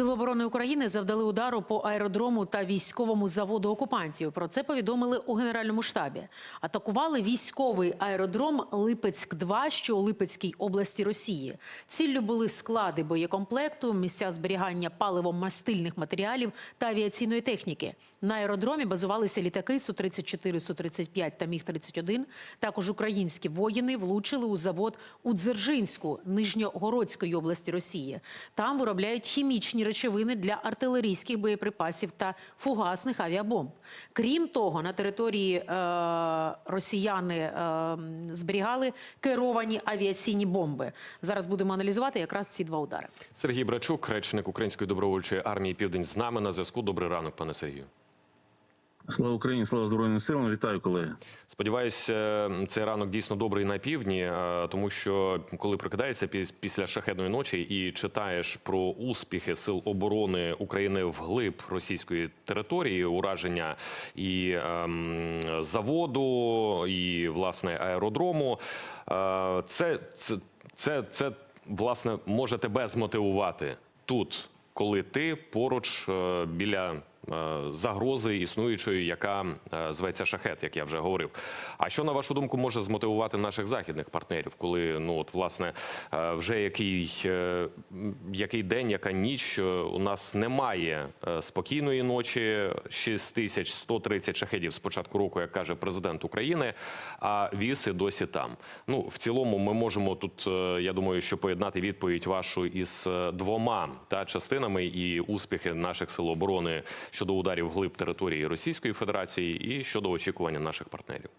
Сили оборони України завдали удару по аеродрому та військовому заводу окупантів. Про це повідомили у генеральному штабі. Атакували військовий аеродром Липецьк-2, що у Липецькій області Росії. Ціллю були склади боєкомплекту, місця зберігання паливо-мастильних матеріалів та авіаційної техніки. На аеродромі базувалися літаки Су-34, Су-35 та Міг-31. Також українські воїни влучили у завод у Дзержинську, Нижньогородської області Росії. Там виробляють хімічні речовини для артилерійських боєприпасів та фугасних авіабомб. Крім того, на території е, росіяни е, зберігали керовані авіаційні бомби. Зараз будемо аналізувати якраз ці два удари. Сергій Брачук, речник Української добровольчої армії Південь з нами на зв'язку. Добрий ранок, пане Сергію. Слава Україні, слава Збройним силам. Вітаю, колеги. Сподіваюся, цей ранок дійсно добрий на півдні, е, тому що коли прокидаєшся піс- після шахетної ночі і читаєш про успіхи сил оборони України вглиб російської території, ураження і ем, заводу, і власне аеродрому, е, це, це, це, це власне може тебе змотивувати тут, коли ти поруч е, біля е, загрози існуючої, яка е, зветься шахет, як я вже говорив. А що на вашу думку може змотивувати наших західних партнерів, коли ну от власне е, вже який, е, який день, яка ніч е, у нас немає е, спокійної ночі, 6130 шахедів з початку року, як каже президент України, а віси досі там. Ну в цілому, ми можемо тут, е, я думаю, що поєднати відповідь вашу із е, двома та частинами і успіхи наших сил оборони щодо ударів глиб території Російської Федерації і щодо очікування наших партнерів.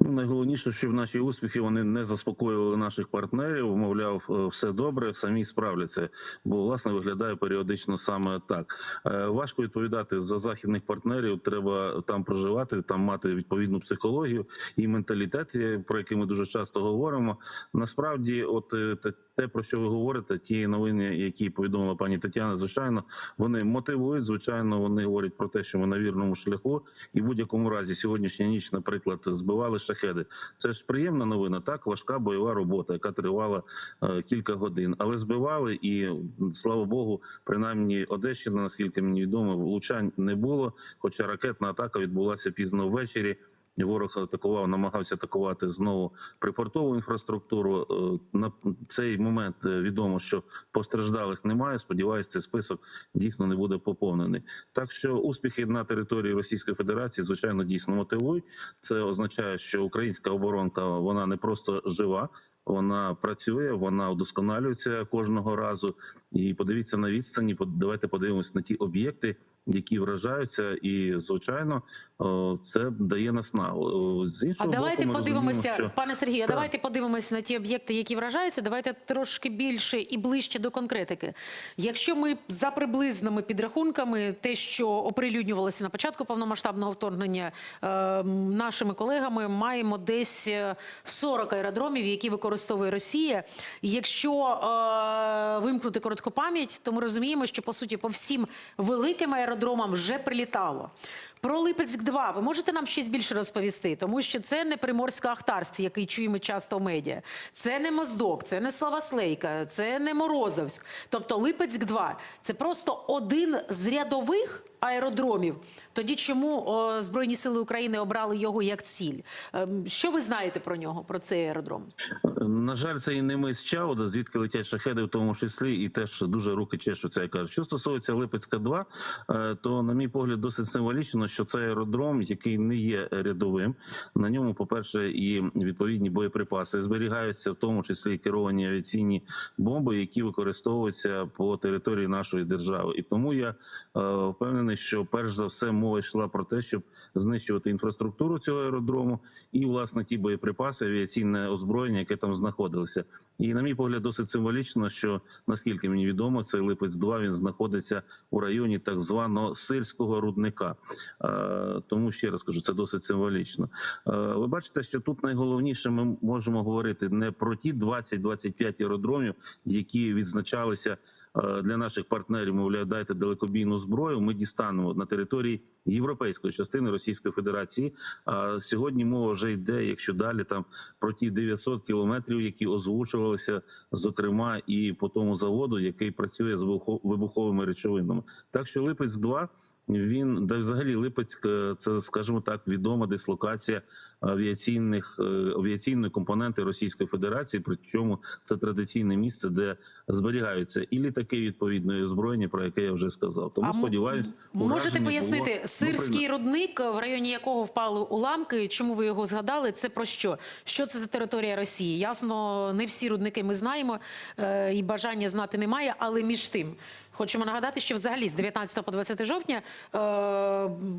Ну, найголовніше, щоб наші успіхи вони не заспокоювали наших партнерів. Мовляв, е, все добре, самі справляться. Бо власне виглядає періодично саме так. Е, Важко відповідати за західних партнерів. Треба там проживати, там мати відповідну психологію і менталітет, про який ми дуже часто говоримо. Насправді, от е, те, про що ви говорите, ті новини, які повідомила пані Тетяна, звичайно, вони мотивують. Звичайно, вони говорять про те, що ми на вірному шляху, і в будь-якому разі сьогоднішня ніч, наприклад, збивали шахеди. Це ж приємна новина. Так важка бойова робота, яка тривала е, кілька годин, але збивали і слава Богу, принаймні Одещина, наскільки мені відомо, влучань не було. Хоча ракетна атака відбулася пізно ввечері. Ворог атакував, намагався атакувати знову припортову інфраструктуру. Е, На цей момент е, відомо, що постраждалих немає. Сподіваюсь, цей список дійсно не буде поповнений. Так що успіхи на території Російської Федерації звичайно дійсно мотивують. Це означає, що українська оборонка вона не просто жива. Вона працює, вона удосконалюється кожного разу. І подивіться на відстані. Давайте подивимось на ті об'єкти, які вражаються, і звичайно, це дає наснагу. З А давайте боку, подивимося, що... пане Сергію. Так. Давайте подивимося на ті об'єкти, які вражаються. Давайте трошки більше і ближче до конкретики. Якщо ми за приблизними підрахунками, те, що оприлюднювалося на початку повномасштабного вторгнення е, нашими колегами, маємо десь е, 40 аеродромів, які використовує Росія. Якщо е, вимкнути коротку пам'ять, то ми розуміємо, що по суті по всім великим аеродромам вже прилітало. Про Липецьк 2 ви можете нам щось більше розповісти, тому що це не Приморсько-Ахтарськ, який чуємо часто в медіа, це не Моздок, це не Славаслейка, це не Морозовськ. Тобто Липецьк 2 це просто один з рядових аеродромів. Тоді чому Збройні сили України обрали його як ціль? Ем, Що ви знаєте про нього, про цей аеродром? На жаль, це і не мис Чауда, звідки летять шахеди, в тому числі, і теж дуже руки чешуться. Я кажу, що стосується Липецька 2 е, то на мій погляд досить символічно, що це аеродром, який не є рядовим. На ньому, по перше, і відповідні боєприпаси зберігаються, в тому числі керовані авіаційні бомби, які використовуються по території нашої держави. І тому я е, впевнений, що перш за все мова йшла про те, щоб знищувати інфраструктуру цього аеродрому і власне ті боєприпаси, авіаційне озброєння, яке там знаходилося. І на мій погляд, досить символічно, що наскільки мені відомо, цей липець 2 він знаходиться у районі так званого сильського рудника. Е, Тому ще раз кажу, це досить символічно. Е, Ви бачите, що тут найголовніше ми можемо говорити не про ті 20-25 аеродромів, які відзначалися е, для наших партнерів. Мовляв, дайте далекобійну зброю. Ми дістали. станемо на території європейської частини Російської Федерації. А сьогодні мова вже йде, якщо далі там про ті 900 кілометрів, які озвучувалися, зокрема, і по тому заводу, який працює з вибухо- вибуховими речовинами. Так що Липець 2 він да, взагалі Липецьк, е, це скажімо так, відома дислокація авіаційних е, авіаційної компоненти Російської Федерації. Причому це традиційне місце, де зберігаються і літаки відповідної озброєння, про яке я вже сказав. Тому сподіваюсь, можете пояснити було, сирський рудник, в районі якого впали уламки? Чому ви його згадали? Це про що? Що це за територія Росії? Ясно, не всі рудники ми знаємо е, і бажання знати немає, але між тим. Хочемо нагадати, що взагалі з 19 по 20 жовтня е,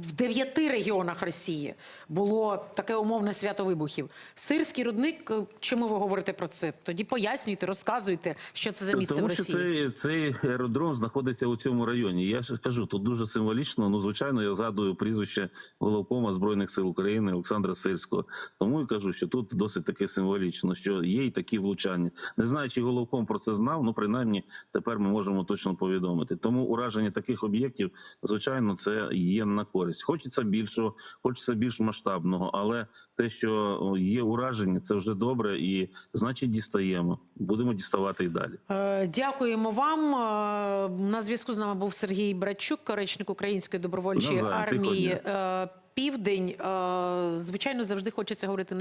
в дев'яти регіонах Росії було таке умовне свято вибухів. Сирський рудник. е, Чому ви говорите про це? Тоді пояснюйте, розказуйте, що це за місце Тому в що цей, цей аеродром знаходиться у цьому районі. Я ж кажу, тут дуже символічно. Ну, звичайно, я згадую прізвище головкома збройних сил України Олександра Сирського. Тому і кажу, що тут досить таки символічно, що є і такі влучання. Не знаю, чи головком про це знав. Ну принаймні тепер ми можемо точно повідомити. Тому ураження таких об'єктів, звичайно, це є на користь. Хочеться більшого, хочеться більш масштабного, але те, що є ураження, це вже добре, і значить дістаємо. Будемо діставати і далі. Е, Дякуємо вам. Е, На зв'язку з нами був Сергій Братчук, речник Української добровольчої Навзаєм, армії е, Південь. Звичайно, завжди хочеться говорити не